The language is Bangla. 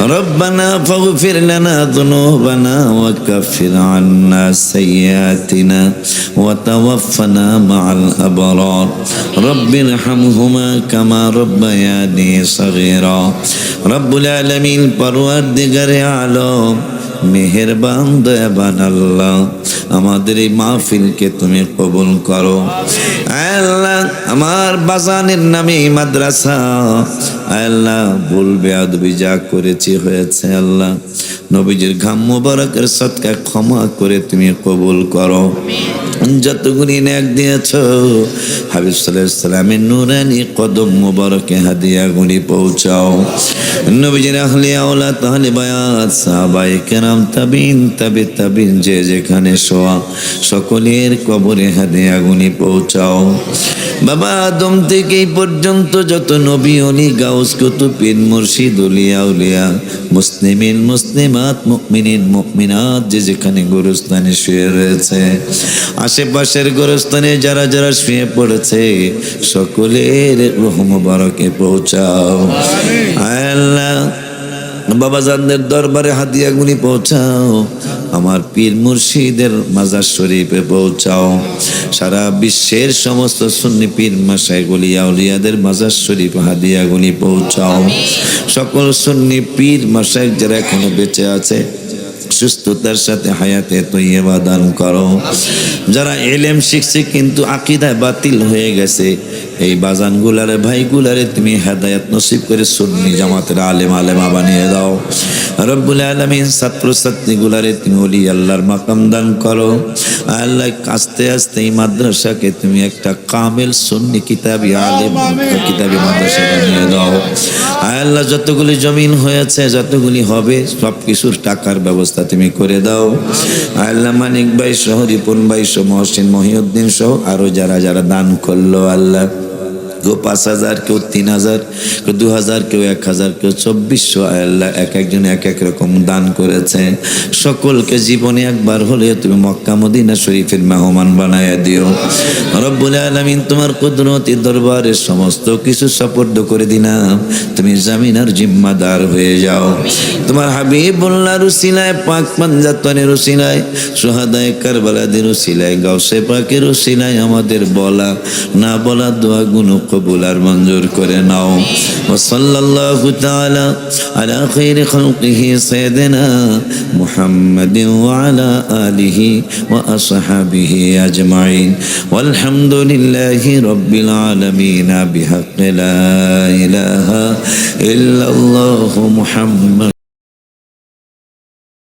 ربنا فاغفر لنا ذنوبنا وكفر عنا سيئاتنا وتوفنا مع الأبرار. رب ارحمهما كما ربياني صغيرا. رب العالمين پروردگار عالم মেহেরবান, দয়াবান আল্লাহ, আমাদের এই মাহফিলকে তুমি কবুল করো। আল্লাহ, আমার বাজানের নামে এই মাদ্রাসা। আল্লাহ বলবে আদবি যা করেছি হয়েছে আল্লাহ। নবীজির ঘাম মোবারকের সৎকা ক্ষমা করে তুমি কবুল করো। যতগুলি ন্যাক দিয়েছ। হাবিব সাল্লামের নুরানি কদম মোবারকে হাদিয়া গুণি পৌঁছাও। নবীজির আহলে আওলা তাহলে বায়াত সাহাবাই কেরাম, তাবিন, তাবে তাবিন, যে যেখানে শোয়া, সকলের কবরে হাদিয়া গুণি পৌঁছাও। বাবা আদম থেকে এই পর্যন্ত যত নবী অলি গাউস কুতুবিন মুর্শিদ উলিয়া উলিয়া মুসলিমিন মুসলিমাত মুমিনিন মুমিনাত যে যেখানে গোরস্থানে শুয়ে রয়েছে। আশেপাশের গোরস্থানে যারা যারা শুয়ে পড়েছে সকলের রুহ মুবারকে পৌঁছাও। আল্লাহ বাবা জানদের দরবারে হাদিয়া গুনি পৌঁছাও। আমার পীর মুর্শিদের মাজার শরীফে পৌঁছাও। সারা বিশ্বের সমস্ত সুন্নি পীর মাসায় আউলিয়াদের মাজার শরীফ হাদিয়াগুলি পৌঁছাও। সকল সুন্নি পীর মাসায় যারা এখনও বেঁচে আছে সুস্থতার সাথে হায়াতে তৈবা দান করো। যারা এলেম শিখছে কিন্তু আকিদায় বাতিল হয়ে গেছে, এই বাজানগুলারে, ভাইগুলারে তুমি হেদায়াত নসিব করে সুন্নি জামাতের আলেম আলেমা বানিয়ে দাও। রব্বুল আলমিন ছাত্র ছাত্রীগুলারে তুমি ওলি আল্লাহর মাকাম দান করো। আল্লাহ আস্তে আস্তে এই মাদ্রাসাকে তুমি একটা কামেল সুন্নি কিতাবি আলেম কিতাবি মাদ্রাসা বানিয়ে দাও। আল্লাহ যতগুলি জমিন হয়েছে, যতগুলি হবে সব কিছুর টাকার ব্যবস্থা তুমি করে দাও। আল্লাহ মানিক ভাই সহ রিপন ভাই সহ মহসিন মহিউদ্দিন সহ আরও যারা যারা দান করল আল্লাহ। কেউ পাঁচ হাজার, কেউ তিন হাজার, কেউ দু হাজার, কেউ এক হাজার, কেউ চব্বিশশো। আল্লাহ এক একজন এক এক রকম দান করেছে। সকলকে জীবনে একবার হলে তুমি মক্কা মদিনা শরীফের মেহমান বানায় দিও। রব্বুল আলমিন তোমার কুদরতি দরবারের সমস্ত কিছু সপর্দ করে দিলাম তুমি জামিনার জিম্মাদার হয়ে যাও। তোমার হাবিবুল্লাহ রুসিলায়, পাক পাঞ্জাতনের রুসিলায়, সোহাদায় কারবালাদের রুসিলায়, গাউসে পাকের রুসিলায় আমাদের বলা, না বলা দোয়া গুণ কবুল আর মঞ্জুর করে নাও। ওসল্লাল্লাহু তাআলা আলা খাইরি খালকিহি সাইয়্যিদিনা মুহাম্মাদিন ওয়া আলা আলিহি ওয়া আসহাবিহি আজমাইন। ওয়ালহামদুলিল্লাহি রাব্বিল আলামিন, বিহাক্কি লা ইলাহা